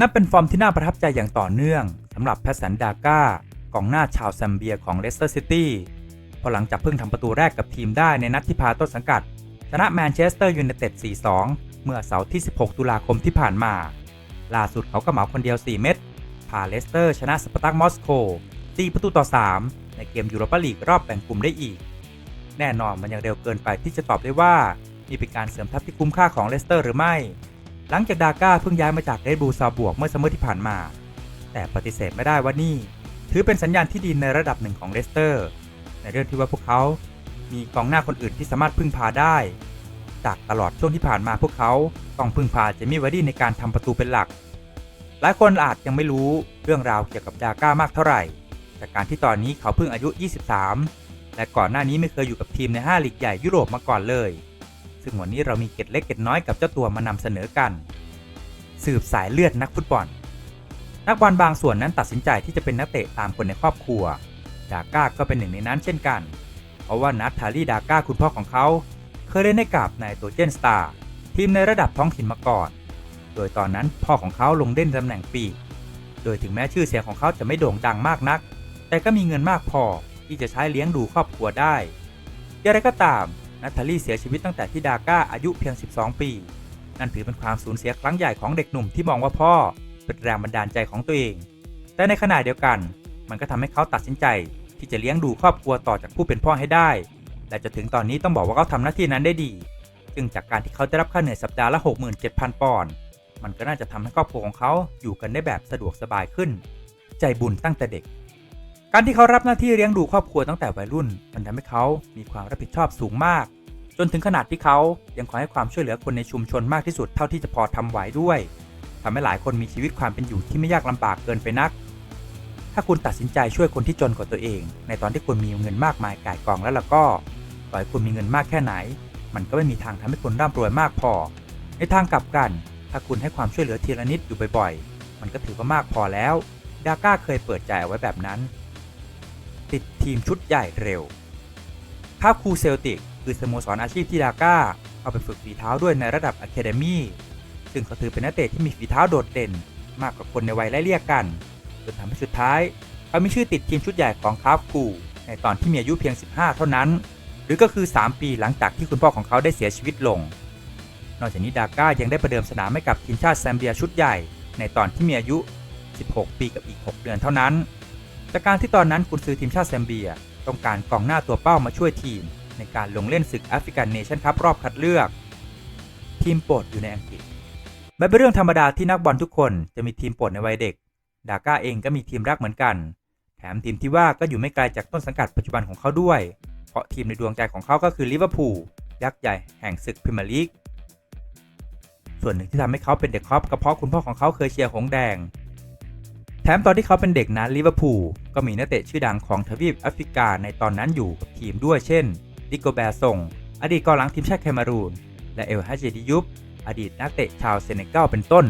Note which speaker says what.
Speaker 1: นับเป็นฟอร์มที่น่าประทับใจอย่างต่อเนื่องสำหรับแพทสันดาก้ากองหน้าชาวแซมเบียของเลสเตอร์ซิตี้พอหลังจากเพิ่งทำประตูแรกกับทีมได้ในนัดที่พาต้นสังกัด ชนะแมนเชสเตอร์ยูไนเต็ด 4-2 เมื่อเสาร์ที่ 16 ตุลาคมที่ผ่านมา ล่าสุดเขาก็เหมาคนเดียว 4 เม็ดพาเลสเตอร์ชนะสปาร์ตักมอสโก4ประตูต่อ 3 ในเกมยูโรปาลีกรอบแบ่งกลุ่มได้อีก แน่นอนมันยังเร็วเกินไปที่จะตอบได้ว่านี่เป็นการเสริมทัพที่คุ้มค่าของเลสเตอร์หรือไม่ หลังจากดาก้าเพิ่งย้ายมาจากเรดบูลซาบวกเมื่อซัมเมอร์ที่ผ่านมา แต่ปฏิเสธไม่ได้ว่านี่ ถือเป็นสัญญาณที่ดีในระดับหนึ่งของเลสเตอร์ ในเรื่องที่ว่าพวกเขา มีกองหน้าคนอื่นที่สามารถพึ่งพาได้ จากตลอดช่วงที่ผ่านมาพวกเขาต้องพึ่งพาเจมี่วาร์ดี้ในการทำประตูเป็นหลัก หลายคนอาจยังไม่รู้เรื่องราวเกี่ยวกับดาก้ามากเท่าไหร่จากการที่ตอนนี้เขาเพิ่งอายุ 23 และก่อนหน้านี้ไม่เคยอยู่กับทีมใน 5 ลีกใหญ่ยุโรปมาก่อนเลย ซึ่งวันนี้เรามีเกร็ดเล็กเกร็ดน้อยกับเจ้าตัวมานำเสนอกัน สืบสายเลือดนักฟุตบอล นักบอลบางส่วนนั้นตัดสินใจที่จะเป็นนักเตะตามคนในครอบครัว ดาก้าก็เป็นหนึ่งในนั้นเช่นกัน เพราะว่านัททารีดาก้าคุณพ่อของเขา เคยเล่นให้กับในตัวเจนสตาร์ทีมในระดับท้องถิ่นมาก่อน โดยตอนนั้นพ่อของเขาลงเล่นตำแหน่งปีก โดยถึงแม้ชื่อเสียงของเขาจะไม่โด่งดังมากนัก แต่ก็มีเงินมากพอที่จะใช้เลี้ยงดูครอบครัวได้อย่างไรก็ตาม นัททารีเสียชีวิตตั้งแต่ที่ดาก้าอายุเพียง 12 ปี นั่นถือเป็นความสูญเสียครั้งใหญ่ของเด็กหนุ่มที่มองว่าพ่อเป็นแรงบันดาลใจของตัวเอง แต่ในขณะเดียวกัน มันก็ทำให้เขาตัดสินใจ ที่จะเลี้ยงดูครอบครัวต่อจากผู้เป็นพ่อให้ได้ และจนถึงตอนนี้ต้องบอกว่าเขาทำหน้าที่นั้นได้ดี ซึ่งจากการที่เขาได้รับค่าเหนื่อยสัปดาห์ละ 67,000 ปอนด์ มันก็น่าจะทำให้ครอบครัวของเขาอยู่กันได้แบบสะดวกสบายขึ้น ใจบุญตั้งแต่เด็ก การที่เขารับหน้าที่เลี้ยงดูครอบครัวตั้งแต่วัยรุ่น มันทำให้เขามีความรับผิดชอบสูงมาก จนถึงขนาดที่เขายังขอให้ความช่วยเหลือคนในชุมชนมากที่สุดเท่าที่จะพอทำไหวด้วยทำให้หลายคนมีชีวิตความเป็นอยู่ที่ไม่ยากลำบากเกินไปนัก ถ้าคุณตัดสินใจช่วยคนที่จนกว่าตัวเอง ในตอนที่คุณมีเงินมากมายก่ายกองแล้วล่ะก็ต่อให้คุณมีเงินมากแค่ไหน มันก็ไม่มีทางทำให้คุณร่ำรวยมากพอ ในทางกลับกัน ถ้าคุณให้ความช่วยเหลือทีละนิดอยู่บ่อยๆ มันก็ถือว่ามากพอแล้ว ดาก้าเคยเปิดใจเอาไว้แบบนั้น ติดทีมชุดใหญ่เร็วภาพคูเซลติก คือสโมสรอาชีพที่ดาก้า เอาไปฝึกฝีเท้าด้วยในระดับอะเคเดมี่ซึ่งเขาถือเป็นนักเตะที่มีฝีเท้าโดดเด่น มากกว่าคนในวัยไล่เลี่ยกันจนทำให้สุดท้ายเขามีชื่อติดทีมชุดใหญ่ของคาฟกูในตอนที่มีอายุเพียง 15 เท่านั้น หรือก็คือ 3 ปีหลังจากที่คุณพ่อของเขาได้เสียชีวิตลง นอกจากนี้ดาก้ายังได้ประเดิมสนามให้กับทีมชาติแซมเบียชุดใหญ่ ในตอนที่มีอายุ 16 ปีกับอีก 6 เดือนเท่านั้น จากการที่ตอนนั้นกุนซือทีมชาติแซมเบีย ต้องการกองหน้าตัวเป้ามาช่วยทีม ในการลงเล่นศึกแอฟริกันเนชั่นคัพรอบคัดเลือก ทีมโปรดอยู่ในอังกฤษมันเป็นเรื่องธรรมดาที่นักบอลทุกคนจะมีทีมโปรดในวัยเด็ก ดาก้าเองก็มีทีมรักเหมือนกัน แถมทีมที่ว่าก็อยู่ไม่ไกลจากต้นสังกัดปัจจุบันของเขาด้วย เพราะทีมในดวงใจของเขาก็คือลิเวอร์พูลยักษ์ใหญ่แห่งศึกพรีเมียร์ลีกส่วนหนึ่งที่ทำให้เขาเป็นเด็กครอปก็เพราะคุณพ่อของเขาเคยเชียร์หงแดง ถมตอนที่เขาเป็นเด็กนั้นลิเวอร์พูลก็มีนักเตะชื่อดังของทวีปแอฟริกาในตอนนั้นอยู่กับทีมด้วยเช่นดิโกแบร์ซงอดีตกองหลังทีมชาติแคมารูน และเอลฮาเจดิยุบอดีตนักเตะชาวเซเนกัลเป็นต้น